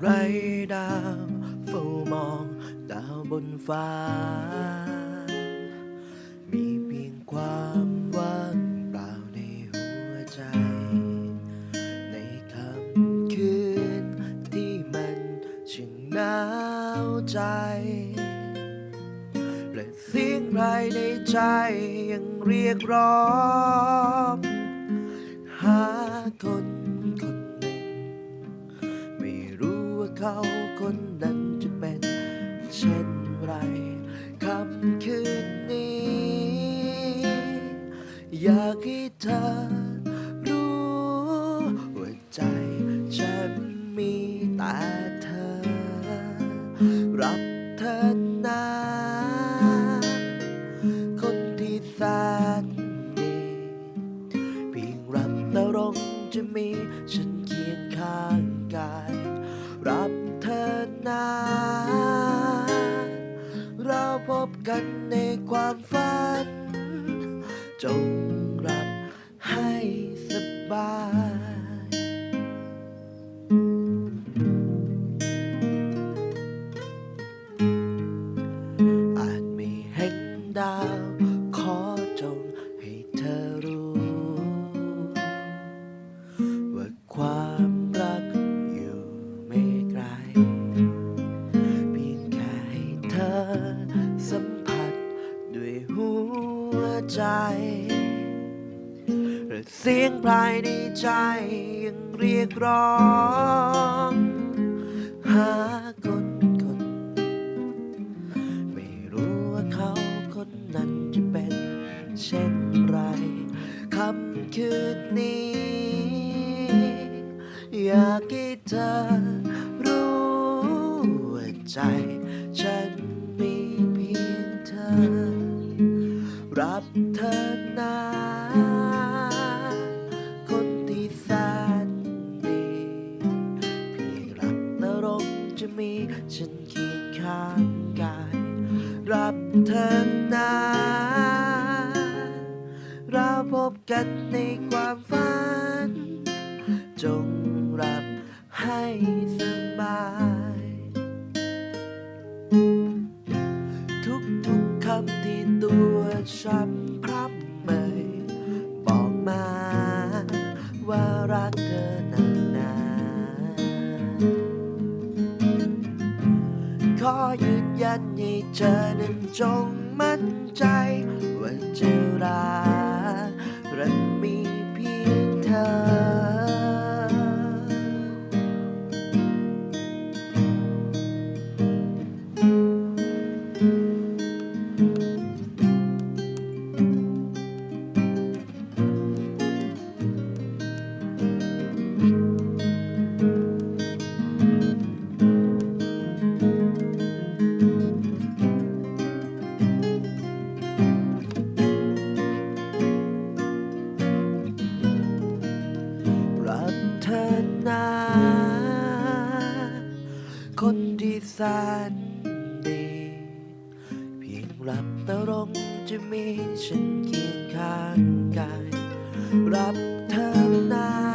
ไรดาวเฝ้ามองดาวบนฟ้า มีเพียงความว่างเปล่าในหัวใจ ในค่ำคืนที่มันช่างหนาวใจ และเสียงภายในใจยังเรียกร้อง หาคน เขาคนนั้นจะเป็นเช่นไรคำคืนนี้ อยากให้เธอรู้ว่าใจฉันมีแต่เธอ รับเธอนะคนที่แสนดีเพียงรับแต่รงจะมีฉันเคียงข้าง พบกันใใจและเสียงภายในใจยังเรียกร้อง หาคนคนหนึ่งไม่รู้ว่าเขาคนนั้นจะเป็นเช่นไรคำคืนนี้ อยากให้เธอรู้ว่าใจฉัน เธอนะคนที่แสนดีเพียงรับแต่ลมจะมีฉันเคียงข้างกาย รับเธอนะเราพบกันในความฝัน จงรับให้สบาย เธอนานๆขอยืนยันให้เธอนั้นจงมั่นใจ ว่าจะรักรักมี สนดี เพียงรับตาลงจะมีฉันเคียงข้างกายรับเธอนะ